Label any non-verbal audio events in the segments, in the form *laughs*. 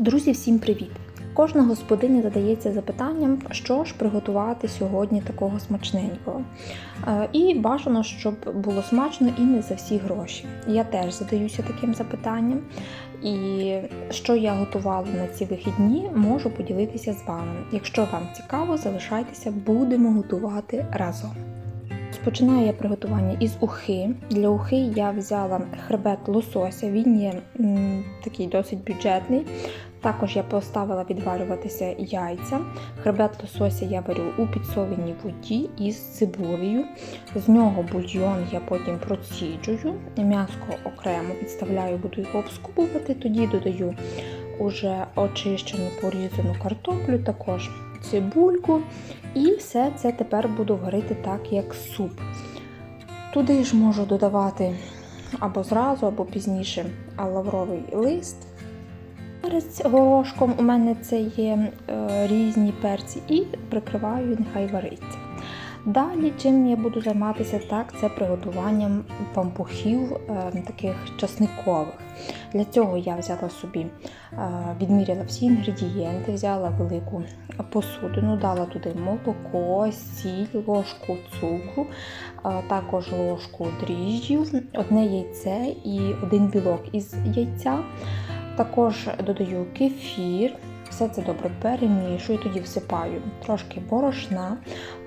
Друзі, всім привіт! Кожна господиня задається запитанням, що ж приготувати сьогодні такого смачненького. Е, І бажано, щоб було смачно і не за всі гроші. Я теж задаюся таким запитанням. І що я готувала на ці вихідні, можу поділитися з вами. Якщо вам цікаво, залишайтеся, будемо готувати разом. Розпочинаю я приготування із ухи. Для ухи я взяла хребет лосося, він є м, такий досить бюджетний. Також я поставила відварюватися яйця. Хребет лосося я варю у підсоленій воді із цибулею. З нього бульйон я потім проціджую. М'яско окремо підставляю, буду його обскубувати. Тоді додаю уже очищену порізану картоплю, також цибульку. І все це тепер буду варити так, як суп. Туди ж можу додавати або зразу, або пізніше лавровий лист. Перець горошком у мене це є е, різні перці, і прикриваю, нехай вариться. Далі, чим я буду займатися, так, це приготуванням пампухів е, таких часникових. Для цього я взяла собі, е, відміряла всі інгредієнти, взяла велику посудину, дала туди молоко, сіль, ложку цукру, е, також ложку дріжджів, одне яйце і один білок із яйця. Також додаю кефір, все це добре перемішую, тоді всипаю трошки борошна.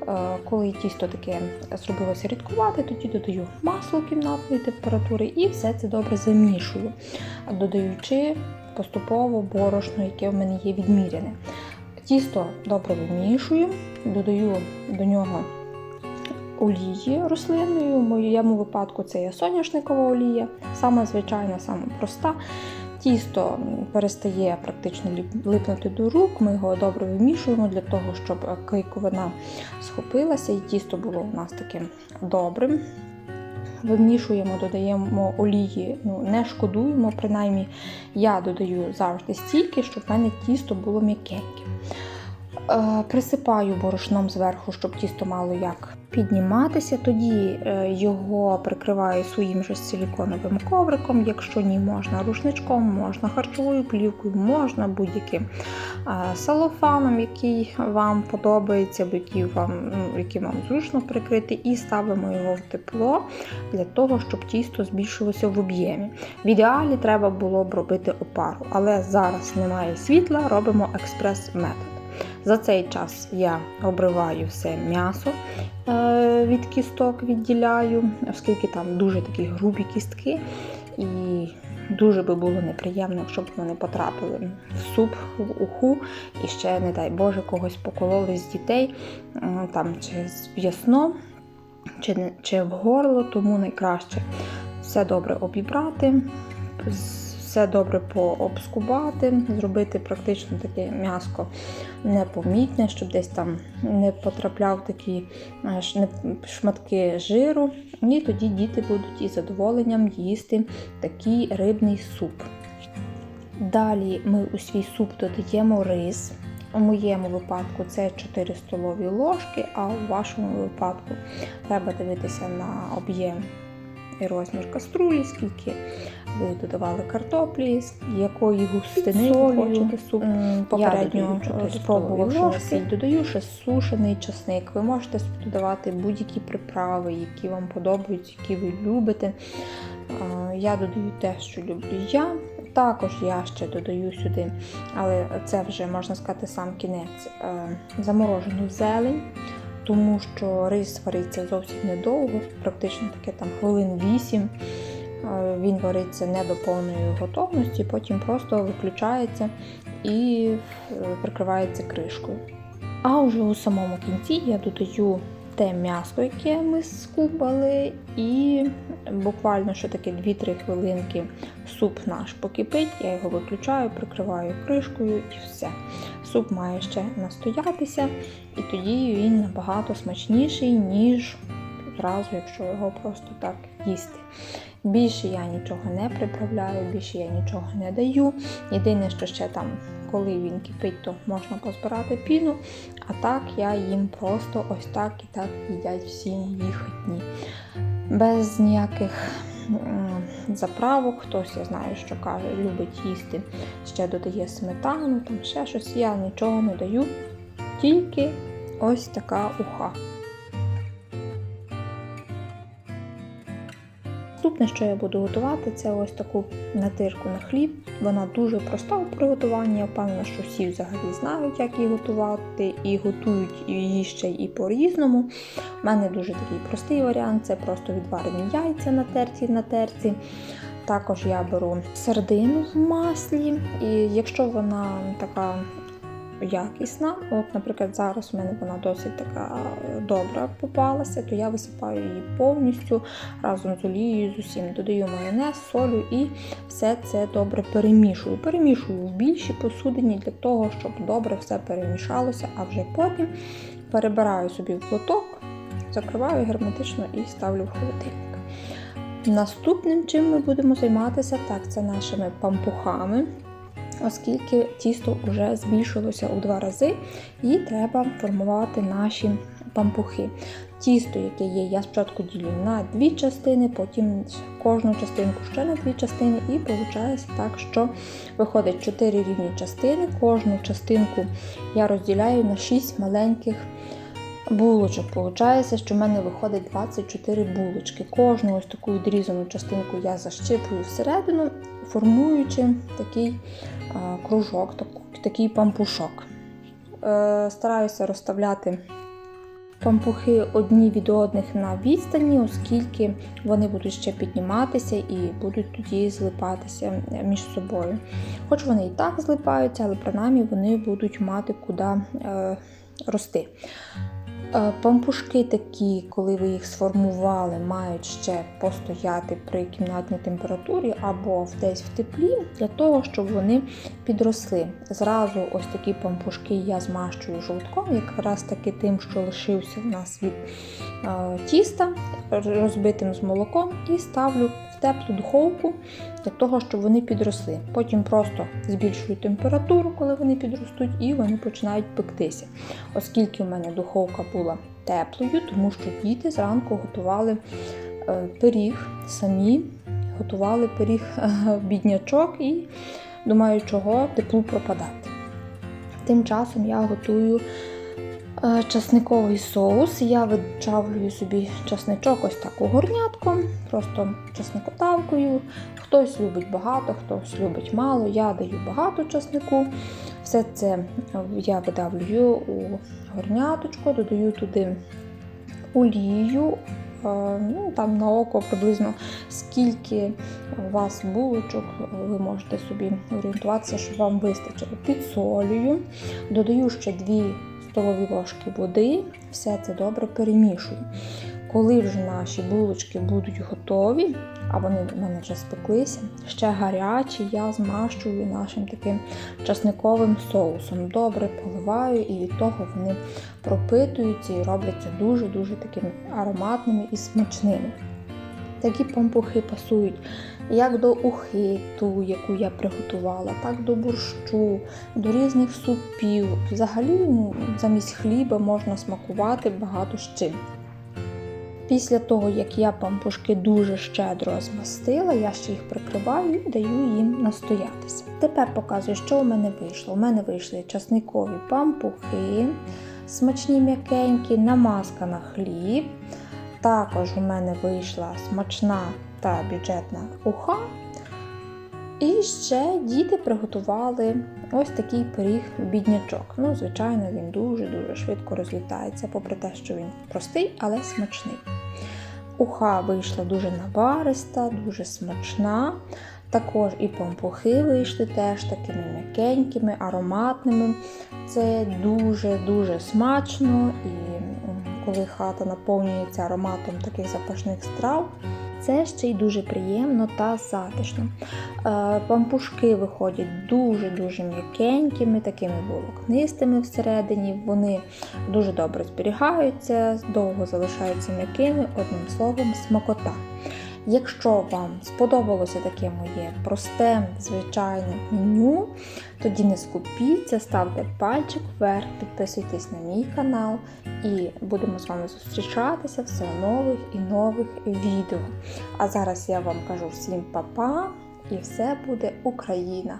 Е, Коли тісто таке зробилося рідкувати, тоді додаю масло кімнатної температури і все це добре замішую, додаючи поступово борошно, яке в мене є відміряне. Тісто добре вимішую, додаю до нього олії рослинної. В моєму випадку це є соняшникова олія, саме звичайна, саме проста. Тісто перестає практично липнути до рук, ми його добре вимішуємо для того, щоб клейковина схопилася і тісто було у нас таким добрим. Вимішуємо, додаємо олії, ну не шкодуємо, принаймні я додаю завжди стільки, щоб в мене тісто було м'якеньке. Е, Присипаю борошном зверху, щоб тісто мало як підніматися. Тоді е, його прикриваю своїм же силіконовим ковриком. Якщо ні, можна рушничком, можна харчовою плівкою, можна будь-яким салофаном, який вам подобається, або який вам, ну, який вам зручно прикрити, і ставимо його в тепло для того, щоб тісто збільшилося в об'ємі. В ідеалі треба було б робити опару, але зараз немає світла, робимо експрес-метод. За цей час я обриваю все м'ясо е, від кісток, відділяю, оскільки там дуже такі грубі кістки, і дуже би було неприємно, якщо б вони потрапили в суп, в уху, і ще, не дай Боже, когось покололи з дітей е, там чи з в'ясно, чи, чи в горло, тому найкраще все добре обібрати. Все добре пообскубати, зробити практично таке м'яско непомітне, щоб десь там не потрапляв такі е, шматки жиру. І тоді діти будуть із задоволенням їсти такий рибний суп. Далі ми у свій суп додаємо рис. У моєму випадку це 4 столові ложки, а у вашому випадку треба дивитися на об'єм і розмір каструлі, скільки ви додавали картоплі, з якої густини ви хочете суп. Попередньо на сіль, додаю ще сушений часник. Ви можете додавати будь-які приправи, які вам подобаються, які ви любите. Я додаю те, що люблю я. Також я ще додаю сюди, але це вже можна сказати сам кінець, е, заморожену зелень, тому що рис вариться зовсім недовго, практично таке там хвилин 8. Е, Він вариться не до повної готовності, потім просто виключається і е, прикривається кришкою. А вже у самому кінці я додаю те м'ясо, яке ми скубали, і буквально ще таки 2-3 хвилинки суп наш покипить, я його виключаю, прикриваю кришкою і все. Суп має ще настоятися, і тоді він набагато смачніший, ніж зразу, якщо його просто так їсти. Більше я нічого не приправляю, більше я нічого не даю. Єдине, що ще там, коли він кипить, то можна позбирати піну. А так я їм просто ось так і так їдять всі мої хотні. Без ніяких заправок. Хтось, я знаю, що каже, любить їсти, ще додає сметану, там ще щось. Я нічого не даю, тільки ось така уха. Наступне, що я буду готувати, це ось таку натирку на хліб. Вона дуже проста у приготуванні. Я впевнена, що всі взагалі знають, як її готувати, і готують її ще і по-різному. У мене дуже такий простий варіант це просто відварені яйця на терці на терці. Також я беру сердину в маслі, і якщо вона така якісна. От, наприклад, зараз у мене вона досить така добра попалася, то я висипаю її повністю разом з олією, з усім. Додаю майонез, солю і все це добре перемішую. Перемішую в більшій посудині для того, щоб добре все перемішалося, а вже потім перебираю собі в лоток, закриваю герметично і ставлю в холодильник. Наступним чим ми будемо займатися, так, це нашими пампухами оскільки тісто вже збільшилося у два рази, і треба формувати наші пампухи. Тісто, яке є, я спочатку ділю на дві частини, потім кожну частинку ще на дві частини, і виходить так, що виходить 4 рівні частини. Кожну частинку я розділяю на 6 маленьких. Булочок, Получається, що в мене виходить 24 булочки. Кожну ось таку відрізану частинку я защипую всередину, формуючи такий кружок, такий пампушок. Е, стараюся розставляти пампухи одні від одних на відстані, оскільки вони будуть ще підніматися і будуть тоді злипатися між собою. Хоч вони і так злипаються, але принаймні вони будуть мати куди е, рости. Пампушки такі, коли ви їх сформували, мають ще постояти при кімнатній температурі або десь в теплі, для того, щоб вони підросли. Зразу ось такі пампушки я змащую жовтком, якраз таки тим, що лишився в нас від тіста, розбитим з молоком, і ставлю теплу духовку для того, щоб вони підросли. Потім просто збільшую температуру, коли вони підростуть, і вони починають пектися. Оскільки у мене духовка була теплою, тому що діти зранку готували е, пиріг самі, готували пиріг *laughs* е, біднячок і думаю, чого теплу пропадати. Тим часом я готую Е, часниковий соус. Я видчавлюю собі часничок ось так у горнятку, просто часникодавкою. Хтось любить багато, хтось любить мало. Я даю багато часнику. Все це я видавлюю у горняточку, додаю туди олію. Е, ну, там на око приблизно скільки у вас булочок, ви можете собі орієнтуватися, щоб вам вистачило. Підсолюю, додаю ще дві столові ложки води, все це добре перемішую. Коли вже наші булочки будуть готові, а вони в мене вже спеклися, ще гарячі, я змащую нашим таким часниковим соусом. Добре поливаю, і від того вони пропитуються і робляться дуже-дуже такими ароматними і смачними. Такі пампухи пасують як до ухи, ту, яку я приготувала, так до борщу, до різних супів. Взагалі, ну, замість хліба можна смакувати багато з чим. Після того, як я пампушки дуже щедро змастила, я ще їх прикриваю і даю їм настоятися. Тепер показую, що у мене вийшло. У мене вийшли часникові пампухи, смачні м'якенькі, намазка на хліб. Також у мене вийшла смачна та бюджетна уха. І ще діти приготували ось такий пиріг-біднячок. Ну, звичайно, він дуже-дуже швидко розлітається, попри те, що він простий, але смачний. Уха вийшла дуже навариста, дуже смачна. Також і пампухи вийшли теж такими м'якенькими, ароматними. Це дуже-дуже смачно, і коли хата наповнюється ароматом таких запашних страв. Це ще й дуже приємно та затишно. Е, пампушки виходять дуже-дуже м'якенькими, такими волокнистими всередині. Вони дуже добре зберігаються, довго залишаються м'якими, одним словом, смакота. Якщо вам сподобалося таке моє просте, звичайне меню, тоді не скупіться, ставте пальчик вверх, підписуйтесь на мій канал і будемо з вами зустрічатися все нових і нових відео. А зараз я вам кажу всім па-па і все буде Україна!